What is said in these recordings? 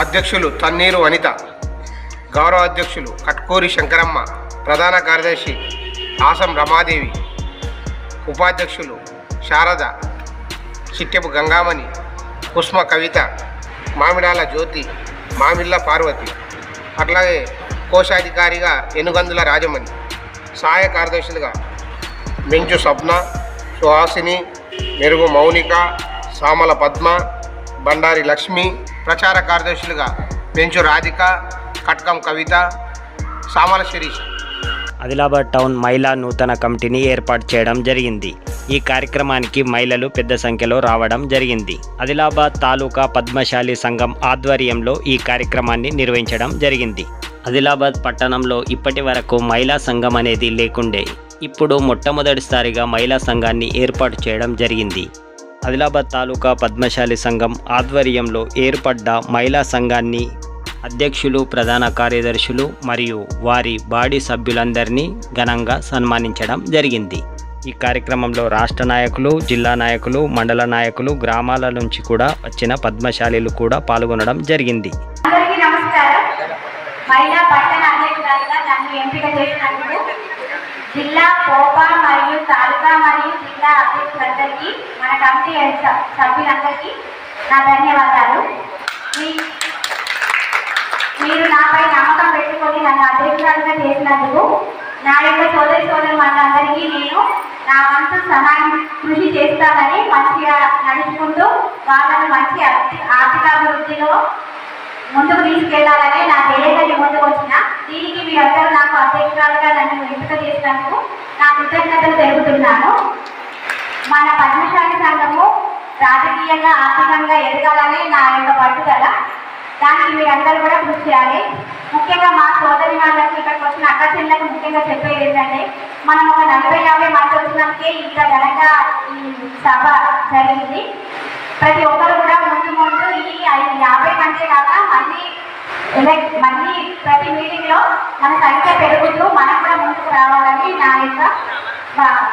అధ్యక్షులు తన్నీరు వనిత గౌరవ అధ్యక్షులు కట్కూరి శంకరమ్మ ప్రధాన కార్యదర్శి ఆసం రమాదేవి ఉపాధ్యక్షులు శారద చిట్టెపు గంగామణి పుష్మ కవిత మామిడాల జ్యోతి మామిళ్ళ పార్వతి అట్లాగే కోశాధికారిగా ఎనుగందుల రాజమణి సహాయ కార్యదర్శులుగా మెంచు సప్న సుహాసిని మెరుగు మౌనిక సామల పద్మ బండారి లక్ష్మి ప్రచార కార్యదర్శులుగా పెంచు రాధిక కట్కం కవిత సామల శిరీష్. ఆదిలాబాద్ టౌన్ మహిళా నూతన కమిటీని ఏర్పాటు చేయడం జరిగింది. ఈ కార్యక్రమానికి మహిళలు పెద్ద సంఖ్యలో రావడం జరిగింది. ఆదిలాబాద్ తాలూకా పద్మశాలి సంఘం ఆధ్వర్యంలో ఈ కార్యక్రమాన్ని నిర్వహించడం జరిగింది. ఆదిలాబాద్ పట్టణంలో ఇప్పటి వరకు మహిళా సంఘం అనేది లేకుండే. ఇప్పుడు మొట్టమొదటిసారిగా మహిళా సంఘాన్ని ఏర్పాటు చేయడం జరిగింది. ఆదిలాబాద్ తాలూకా పద్మశాలి సంఘం ఆధ్వర్యంలో ఏర్పడ్డ మహిళా సంఘాన్ని అధ్యక్షులు ప్రధాన కార్యదర్శులు మరియు వారి బాడీ సభ్యులందరినీ ఘనంగా సన్మానించడం జరిగింది. ఈ కార్యక్రమంలో రాష్ట్ర నాయకులు జిల్లా నాయకులు మండల నాయకులు గ్రామాల నుంచి కూడా వచ్చిన పద్మశాలీలు కూడా పాల్గొనడం జరిగింది. అందరికీ నమస్కారం. మహిళా పట్టణ అధ్యక్షురాలుగా నన్ను ఎంపిక చేసినందుకు జిల్లా కోపా మరియు తాలూకా మరియు జిల్లా అధ్యక్షులందరికీ మన కమిటీ సభ్యులందరికీ నా ధన్యవాదాలు. మీ- మీరు నాపై నమ్మకం పెట్టుకొని నన్ను అధ్యక్షురాలుగా చేసినందుకు నా యొక్క సోదరి సోదరు మనందరికీ నేను నా వంతు సహాయం కృషి చేస్తానని మంచిగా నడుచుకుంటూ వాళ్ళని మంచి ఆర్థిక ఆర్థికాభివృద్ధిలో ముందుకు తీసుకెళ్ళాలనే నా ధ్యేయంగా ముందుకు వచ్చిన దీనికి మీరందరూ నాకు అధ్యక్షురాలుగా నన్ను ఎంపిక చేసినందుకు నా కృతజ్ఞతలు తెలుపుతున్నాను. మన పద్మశాలి సంఘము రాజకీయంగా ఆర్థికంగా ఎదగాలనే నా యొక్క పట్టుదల. దానికి మీరందరూ కూడా కృషి చేయాలి. ముఖ్యంగా మా సోదరి వాళ్ళకి ఇక్కడికి వచ్చిన అక్క చెల్లెలకు ముఖ్యంగా చెప్పేది ఏంటంటే మనం ఒక నలభై యాభై మంది వచ్చినాకే ఇంత ఘనంగా ఈ సభ జరిగింది. ప్రతి ఒక్కరు కూడా ముందు ముందు ఈ ఐదు యాభై మంది కాక మళ్ళీ లైక్ మళ్ళీ ప్రతి మీటింగ్లో మన సంఖ్య పెరుగుతూ మనం కూడా ముందుకు రావాలని నా యొక్క భా-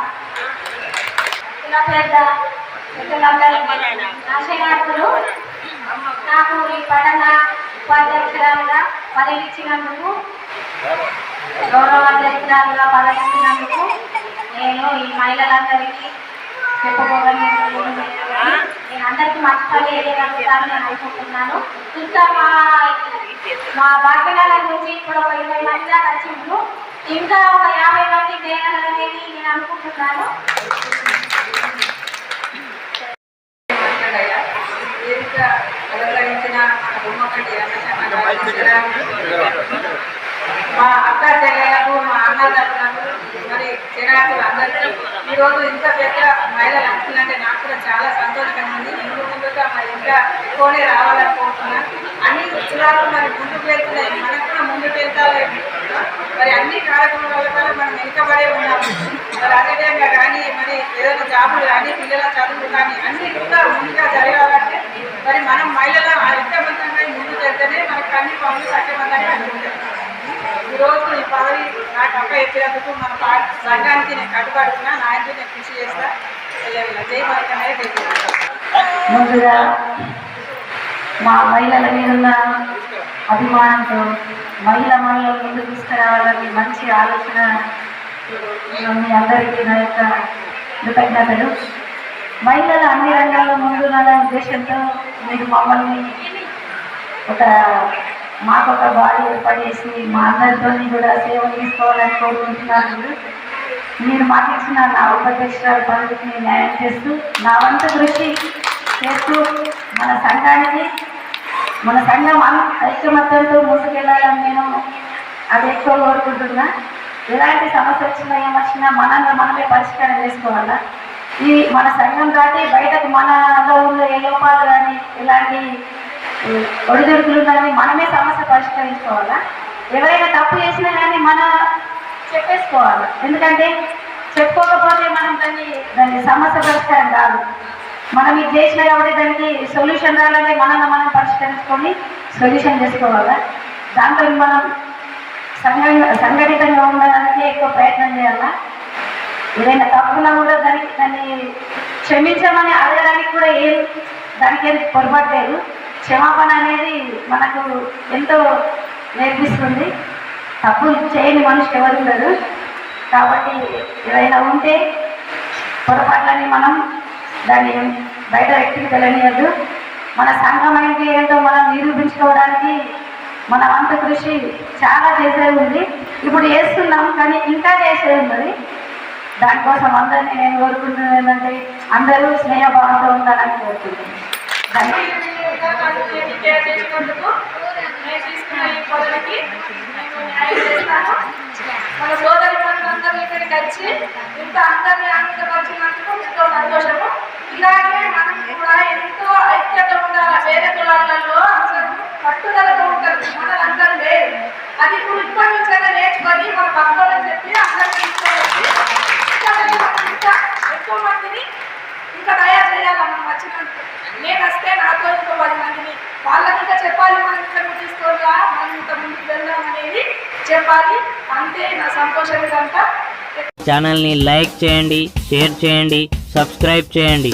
పెద్ద ఆశయార్థులు నాకు ఈ పఠన ఉపాధ్యక్షురాలుగా పదవిచ్చినందుకు గౌరవ అధ్యక్షురాలుగా పదవిచ్చినందుకు నేను ఈ మహిళలందరికీ చెప్పుకోగలను నేను అందరికీ మర్చిపోయి ఏదైనా నేను అనుకుంటున్నాను. ఇంకా మా మా భాగ్యనగర్ నుంచి ఇప్పుడు ఒక ఇరవై మంది దాకా వచ్చిండ్రు ఇంకా ఒక యాభై మంది చేయాలనేది నేను అనుకుంటున్నాను. అలంకరించిన మన బొమ్మకంటి మా అక్క చెల్లెలకు మా అన్నదమ్ములకు మరి చిరాకులు అందరికీ ఈరోజు ఇంత పెద్ద మహిళలు అంటే నాకు కూడా చాలా సంతోషంగా ఉంది. ముందు ముందుగా మరి ఇంకా ఎక్కువనే రావాలనుకుంటున్నాను అన్ని చిరాకులు మరి ముందుకు వెళ్తున్నాయి. మనకు కూడా ముందుకు వెళ్తాలే. మరి అన్ని కార్యక్రమాల వల్ల మనం వెనుకబడే ఉన్నాము మరి అదేవిధంగా కానీ మరి ఏదైనా జాబులు కానీ పిల్లల చదువులు కానీ అన్ని కూడా ముందుగా జరగాలంటే మరి మనం మహిళల ఐక్యవంతంగా ముందుకు వెళ్తేనే మనకు అన్ని పనులు సత్యవంతంగా అందుకుంటాయి ఈరోజు ఈ పదవి నాకు అక్క ఎక్కినందుకు మన సంఘానికి నేను కట్టుబడుతున్నా నాయకుడు నేను కృషి చేస్తా. జై మరికనే ముందుగా మా మహిళల మీద ఉన్న అభిమానంతో మహిళ మనలో ముందు తీసుకురావాలని మంచి ఆలోచన మీ అందరికీ నా యొక్క కృతజ్ఞతలు. మహిళలు అన్ని రంగాల్లో ముందున్న ఉద్దేశంతో మీరు మమ్మల్ని ఒక మాకు ఒక బాడీ ఏర్పడేసి మా అందరితో కూడా సేవ తీసుకోవాలని కోరుకుంటున్నాను. మీరు మాకు ఇచ్చిన నా ఉపాధ్యక్షురాలు పనులకి న్యాయం చేస్తూ నా వంతు కృషి చేస్తూ మన సంఘానికి మన సంఘం ఐక్యమత్యంతో ముందుకెళ్ళాలని నేను అది ఎక్కువ కోరుకుంటున్నా. ఎలాంటి సమస్య వచ్చినా ఏమొచ్చినా మనంగా మనమే పరిష్కారం చేసుకోవాలా? ఈ మన సంఘం దాటి బయటకు మనలో ఉన్న ఏ లోపాలు కానీ ఇలాంటి ఒడిదుడుకులు కానీ మనమే సమస్య పరిష్కరించుకోవాలా? ఎవరైనా తప్పు చేసినా కానీ మన చెప్పేసుకోవాలి? ఎందుకంటే చెప్పుకోకపోతే మనం దాన్ని దాన్ని సమస్య పరిష్కారం కాదు. మనం ఇది చేసిన కాబట్టి దానికి సొల్యూషన్ రావాలంటే మనల్ని మనం పరిష్కరించుకొని సొల్యూషన్ చేసుకోవాలా? దాంతో మనం సంఘ సంఘటితంగా ఉండడానికి ఎక్కువ ప్రయత్నం చేయాలా? ఏదైనా తప్పున్నా కూడా దానికి దాన్ని క్షమించమని అడగడానికి కూడా ఏం దానికి ఏం పొరపాటు లేదు. క్షమాపణ అనేది మనకు ఎంతో నేర్పిస్తుంది. తప్పులు చేయని మనిషి ఎవరు ఉండరు. కాబట్టి ఏదైనా ఉంటే పొరపాట్లని మనం దాన్ని బయట వ్యక్తికి తెలియనియద్దు. మన సంఘం అంటే ఏంటో మనం నిరూపించుకోవడానికి మన వంత కృషి చాలా చేసేది ఉంది. ఇప్పుడు చేస్తున్నాం కానీ ఇంకా చేసేది ఉన్నది. దానికోసం అందరినీ నేను కోరుకుంటున్నాను ఏంటంటే అందరూ స్నేహభావంతో ఉండాలని కోరుకుంటున్నాను. ధన్యవాదాలు. నేను కేర్ చేసినందుకు నేను తీసుకున్న ఈ నేను న్యాయం చేస్తాను మన సోదరి ఇక్కడికి వచ్చి ఇంత అందరినీ ఆనందపరిచినందుకు ఎంతో సంతోషము. ఇలాగే మనం కూడా ఎంతో ఐక్యత ఉండాలి? వేరే కులాలలో అందరూ పట్టుదలతో ఉంటారు. మనలందరూ లేదు అది ఇప్పుడు ఇప్పటి నుంచి నేర్చుకొని మన భక్తులను చెప్పి అందరికీ తీసుకొని ఇంకా ఇంకా ఎక్కువ మందిని ఇంకా తయారు చేయాలి మనం వచ్చినందుకు నేను వస్తే నాతో ఇంకో పది మందిని వాళ్ళకి ఇంకా చెప్పాలి మనం ఇక్కడ తీసుకోవాలా మనం ఇంకా ముందుకు వెళ్దాం అనేది చెప్పాలి. అంతే నా సంతోషం ఇదంతా. ఛానల్ని లైక్ చేయండి షేర్ చేయండి సబ్స్క్రైబ్ చేయండి.